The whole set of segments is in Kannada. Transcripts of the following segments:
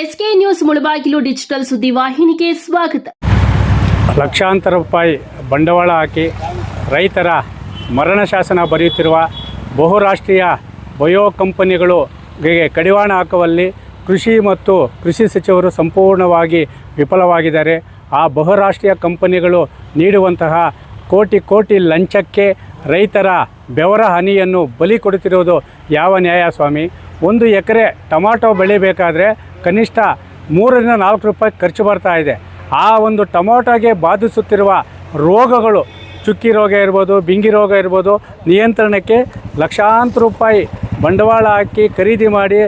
ಎಸ್ಕೆ ನ್ಯೂಸ್ ಮುಳಬಾಗಿಲು ಡಿಜಿಟಲ್ ಸುದ್ದಿ ವಾಹಿನಿಗೆ ಸ್ವಾಗತ. ಲಕ್ಷಾಂತರ ರೂಪಾಯಿ ಬಂಡವಾಳ ಹಾಕಿ ರೈತರ ಮರಣ ಶಾಸನ ಬರೆಯುತ್ತಿರುವ ಬಹುರಾಷ್ಟ್ರೀಯ ಬಯೋ ಕಂಪನಿಗಳು ಕಡಿವಾಣ ಹಾಕುವಲ್ಲಿ ಕೃಷಿ ಮತ್ತು ಕೃಷಿ ಸಚಿವರು ಸಂಪೂರ್ಣವಾಗಿ ವಿಫಲವಾಗಿದ್ದಾರೆ. ಆ ಬಹುರಾಷ್ಟ್ರೀಯ ಕಂಪನಿಗಳು ನೀಡುವಂತಹ ಕೋಟಿ ಕೋಟಿ ಲಂಚಕ್ಕೆ ರೈತರ ಬೆವರ ಹನಿಯನ್ನು ಬಲಿ ಕೊಡುತ್ತಿರುವುದು ಯಾವ ನ್ಯಾಯ ಸ್ವಾಮಿ? ಒಂದು ಎಕರೆ ಟೊಮಾಟೊ ಬೆಳಿಬೇಕಾದ್ರೆ ಕನಿಷ್ಠ ಮೂರರಿಂದ ನಾಲ್ಕು ರೂಪಾಯಿ ಖರ್ಚು ಬರ್ತಾ ಇದೆ. ಆ ಒಂದು ಟೊಮೊಟೊಗೆ ಬಾಧಿಸುತ್ತಿರುವ ರೋಗಗಳು ಚುಕ್ಕಿ ರೋಗ ಇರ್ಬೋದು, ಬಿಂಗಿ ರೋಗ ಇರ್ಬೋದು, ನಿಯಂತ್ರಣಕ್ಕೆ ಲಕ್ಷಾಂತರ ರೂಪಾಯಿ ಬಂಡವಾಳ ಹಾಕಿ ಖರೀದಿ ಮಾಡಿ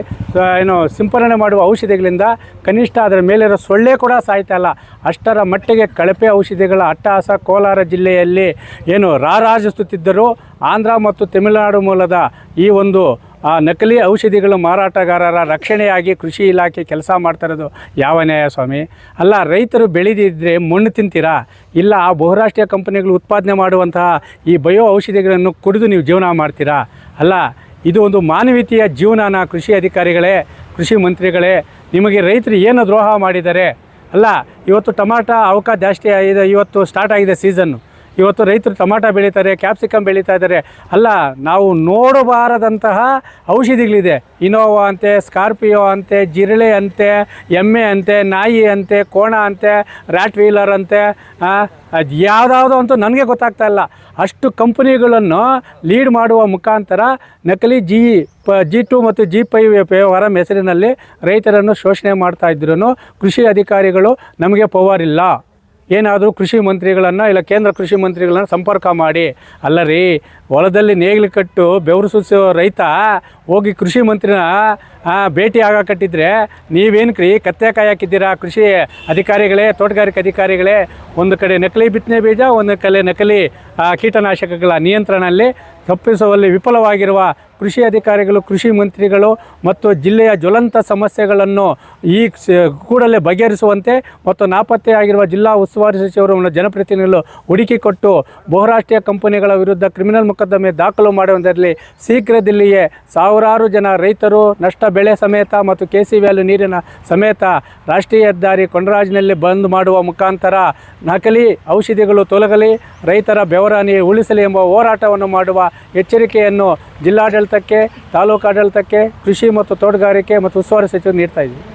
ಏನು ಸಿಂಪರಣೆ ಮಾಡುವ ಔಷಧಿಗಳಿಂದ ಕನಿಷ್ಠ ಅದರ ಮೇಲಿರೋ ಸೊಳ್ಳೆ ಕೂಡ ಸಾಯ್ತಾಯಿಲ್ಲ ಅಷ್ಟರ ಮಟ್ಟಿಗೆ ಕಳಪೆ ಔಷಧಿಗಳ ಅಟ್ಟಹಾಸ ಕೋಲಾರ ಜಿಲ್ಲೆಯಲ್ಲಿ ಏನು ರಾರಾಜಿಸುತ್ತಿದ್ದರೂ ಆಂಧ್ರ ಮತ್ತು ತಮಿಳುನಾಡು ಮೂಲದ ಈ ಒಂದು ಆ ನಕಲಿ ಔಷಧಿಗಳು ಮಾರಾಟಗಾರರ ರಕ್ಷಣೆಯಾಗಿ ಕೃಷಿ ಇಲಾಖೆ ಕೆಲಸ ಮಾಡ್ತಾ ಯಾವ ನ್ಯಾಯ ಸ್ವಾಮಿ? ಅಲ್ಲ, ರೈತರು ಬೆಳೆದಿದ್ದರೆ ಮಣ್ಣು ತಿಂತೀರಾ? ಇಲ್ಲ, ಆ ಬಹುರಾಷ್ಟ್ರೀಯ ಕಂಪನಿಗಳು ಉತ್ಪಾದನೆ ಮಾಡುವಂತಹ ಈ ಬಯೋ ಔಷಧಿಗಳನ್ನು ಕುಡಿದು ನೀವು ಜೀವನ ಮಾಡ್ತೀರಾ? ಅಲ್ಲ, ಇದು ಒಂದು ಮಾನವೀಯತೆಯ ಜೀವನನ ಕೃಷಿ ಅಧಿಕಾರಿಗಳೇ, ಕೃಷಿ ಮಂತ್ರಿಗಳೇ, ನಿಮಗೆ ರೈತರು ಏನು ದ್ರೋಹ ಮಾಡಿದ್ದಾರೆ? ಅಲ್ಲ, ಇವತ್ತು ಟಮಾಟ ಅವಕಾಶ ಜಾಸ್ತಿ ಆಗಿದೆ, ಇವತ್ತು ಸ್ಟಾರ್ಟ್ ಆಗಿದೆ ಸೀಸನ್ನು ಇವತ್ತು ರೈತರು ಟೊಮಾಟೊ ಬೆಳೀತಾರೆ ಕ್ಯಾಪ್ಸಿಕಮ್ ಬೆಳೀತಾ ಇದ್ದಾರೆ. ಅಲ್ಲ, ನಾವು ನೋಡಬಾರದಂತಹ ಔಷಧಿಗಳಿದೆ. ಇನೋವಾ ಅಂತೆ ಸ್ಕಾರ್ಪಿಯೋ ಅಂತೆ, ಜಿರಳೆ ಅಂತೆ, ಎಮ್ಮೆ ಅಂತೆ, ನಾಯಿ ಅಂತೆ, ಕೋಣ ಅಂತೆ ರ್ಯಾಟ್ ವೀಲರ್ ಅಂತೆ ಯಾವುದಾವುದೋ ಅಂತೂ ನನಗೆ ಗೊತ್ತಾಗ್ತಾ ಇಲ್ಲ. ಅಷ್ಟು ಕಂಪನಿಗಳನ್ನು ಲೀಡ್ ಮಾಡುವ ಮುಖಾಂತರ ನಕಲಿ ಜಿ, ಪ, ಜಿ ಟು ಮತ್ತು ಜಿ ಪೈ ವ್ಯವಹಾರ ಹೆಸರಿನಲ್ಲಿ ರೈತರನ್ನು ಶೋಷಣೆ ಮಾಡ್ತಾ ಇದ್ರೂ ಕೃಷಿ ಅಧಿಕಾರಿಗಳು ನಮಗೆ ಪವರ್ ಇಲ್ಲ ಏನಾದರೂ ಕೃಷಿ ಮಂತ್ರಿಗಳನ್ನು ಇಲ್ಲ ಕೇಂದ್ರ ಕೃಷಿ ಮಂತ್ರಿಗಳನ್ನು ಸಂಪರ್ಕ ಮಾಡಿ ಅಲ್ಲ ರೀ ಹೊಲದಲ್ಲಿ ನೇಗಿಲು ಕಟ್ಟು ಬೆವರು ಸುರಿಸೋ ರೈತ ಹೋಗಿ ಕೃಷಿ ಮಂತ್ರಿನ ಭೇಟಿ ಆಗಕಟ್ಟಿದ್ರೆ ನೀವೇನು ರೀ ಕತ್ತೆ ಕಾಯಾಕಿದ್ದೀರಾ ಕೃಷಿ ಅಧಿಕಾರಿಗಳೇ, ತೋಟಗಾರಿಕೆ ಅಧಿಕಾರಿಗಳೇ? ಒಂದು ಕಡೆ ನಕಲಿ ಬಿತ್ತನೆ ಬೀಜ, ಒಂದು ಕಡೆ ನಕಲಿ ಕೀಟನಾಶಕಗಳ ನಿಯಂತ್ರಣದಲ್ಲಿ ತಪ್ಪಿಸುವಲ್ಲಿ ವಿಫಲವಾಗಿರುವ ಕೃಷಿ ಅಧಿಕಾರಿಗಳು, ಕೃಷಿ ಮಂತ್ರಿಗಳು ಮತ್ತು ಜಿಲ್ಲೆಯ ಜ್ವಲಂತ ಸಮಸ್ಯೆಗಳನ್ನು ಈ ಕೂಡಲೇ ಬಗೆಹರಿಸುವಂತೆ ಮತ್ತು ನಾಪತ್ತೆಯಾಗಿರುವ ಜಿಲ್ಲಾ ಉಸ್ತುವಾರಿ ಸಚಿವರು ಜನಪ್ರತಿನಿಧಿಗಳು ಹುಡುಕಿಕೊಟ್ಟು ಬಹುರಾಷ್ಟ್ರೀಯ ಕಂಪನಿಗಳ ವಿರುದ್ಧ ಕ್ರಿಮಿನಲ್ ಮೊಕದ್ದಮೆ ದಾಖಲು ಮಾಡುವುದರಲ್ಲಿ ಶೀಘ್ರದಲ್ಲಿಯೇ ಸಾವಿರಾರು ಜನ ರೈತರು ನಷ್ಟ ಬೆಳೆ ಸಮೇತ ಮತ್ತು ಕೆ ಸಿ ನೀರಿನ ಸಮೇತ ರಾಷ್ಟ್ರೀಯ ಹೆದ್ದಾರಿ ಕೊಂಡರಾಜಿನಲ್ಲಿ ಬಂದ್ ಮಾಡುವ ಮುಖಾಂತರ ನಕಲಿ ಔಷಧಿಗಳು ತೊಲಗಲಿ, ರೈತರ ಬೆವರಾನಿ ಉಳಿಸಲಿ ಎಂಬ ಹೋರಾಟವನ್ನು ಮಾಡುವ ಎಚ್ಚರಿಕೆಯನ್ನು ಜಿಲ್ಲಾಡಳಿತಕ್ಕೆ ತಾಲೂಕಾಡಳಿತಕ್ಕೆ ಕೃಷಿ ಮತ್ತು ತೋಟಗಾರಿಕೆ ಮತ್ತು ಉಸ್ತುವಾರಿ ಸಚಿವರು ನೀಡ್ತಾ ಇದ್ದೀವಿ